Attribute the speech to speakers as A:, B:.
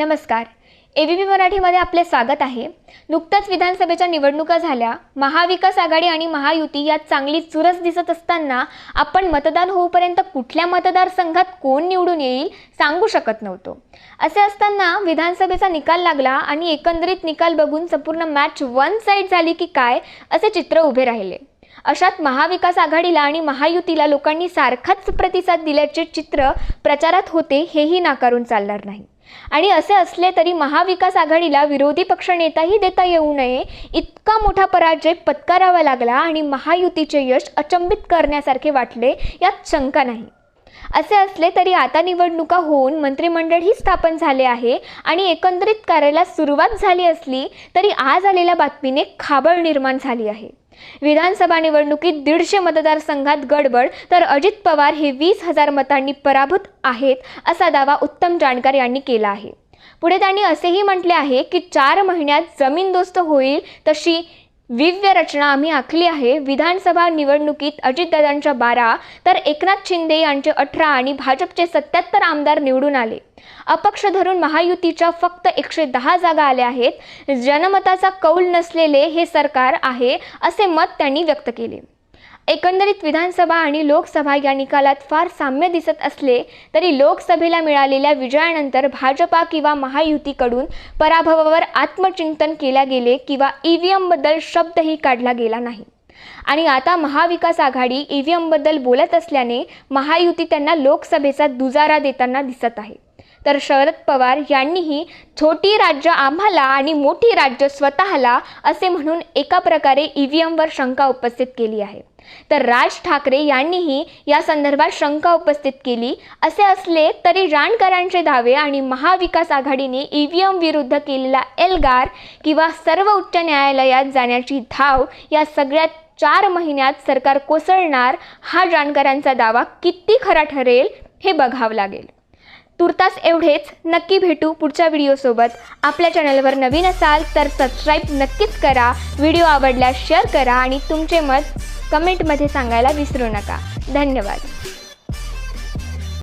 A: नमस्कार. A B P मराठीमध्ये आपले स्वागत आहे. नुकत्याच विधानसभेच्या निवडणुका झाल्या. महाविकास आघाडी आणि महायुती यात चांगली चुरस दिसत असताना आपण मतदान होऊपर्यंत कुठल्या मतदारसंघात कोण निवडून येईल सांगू शकत नव्हतो. असे असताना विधानसभेचा निकाल लागला आणि एकंदरीत निकाल बघून संपूर्ण मॅच वन साईड झाली की काय असे चित्र उभे राहिले. अशात महाविकास आघाडीला आणि महायुतीला लोकांनी सारखाच प्रतिसाद दिल्याचे चित्र प्रचारात होते हेही नाकारून चालणार नाही. आणि असे असले तरी महाविकास आघाडीला विरोधी पक्षनेताही देता येऊ नये इतका मोठा पराजय पत्करावा लागला आणि महायुतीचे यश अचंबित करण्यासारखे वाटले यात शंका नाही. असे असले तरी आता निवडणुका होऊन मंत्रिमंडळही स्थापन झाले आहे आणि एकंदरीत कार्याला सुरुवात झाली असली तरी आज आलेल्या बातमीने खाबळ निर्माण झाली आहे. विधानसभा निवडणुकीत दीडशे मतदारसंघात गडबड तर अजित पवार हे वीस हजार मतांनी पराभूत आहेत असा दावा उत्तम जानकर यांनी केला आहे. पुढे त्यांनी असेही म्हटले आहे की चार महिन्यात जमीनदोस्त होईल तशी विव्य रचना आम्ही आखली आहे. विधानसभा निवडणुकीत अजितदादांच्या बारा तर एकनाथ शिंदे यांचे अठरा आणि भाजपचे सत्याहत्तर आमदार निवडून आले. अपक्ष धरून महायुतीच्या फक्त एकशे दहा जागा आल्या आहेत. जनमताचा कौल नसलेले हे सरकार आहे असे मत त्यांनी व्यक्त केले. एकंदरीत विधानसभा आणि लोकसभा या निकालात फार साम्य दिसत असले तरी लोकसभेला मिळालेल्या विजयानंतर भाजपा किंवा महायुतीकडून पराभवावर आत्मचिंतन केल्या गेले किंवा ई व्ही एमबद्दल शब्दही काढला गेला नाही. आणि आता महाविकास आघाडी ई व्ही एमबद्दल बोलत असल्याने महायुती त्यांना लोकसभेचा दुजारा देताना दिसत आहे. तर शरद पवार यांनीही छोटी राज्य आम्हाला आणि मोठी राज्य स्वतःला असे म्हणून एका प्रकारे ई व्ही एमवर शंका उपस्थित केली आहे. तर राज ठाकरे यांनीही या संदर्भात शंका उपस्थित केली. असे असले तरी जाणकारांचे दावे आणि महाविकास आघाडीने ई व्ही एम विरुद्ध केलेला एल्गार किंवा सर्व उच्च न्यायालयात जाण्याची धाव या सगळ्यात चार महिन्यात सरकार कोसळणार हा जाणकारांचा दावा किती खरा ठरेल हे बघावं लागेल. तुर्तास एवढेच. नक्की भेटू पुढच्या व्हिडिओसोबत. आपल्या चॅनलवर नवीन असाल तर सबस्क्राईब नक्कीच करा. व्हिडिओ आवडल्यास शेअर करा आणि तुमचे मत कमेंटमध्ये सांगायला विसरू नका. धन्यवाद.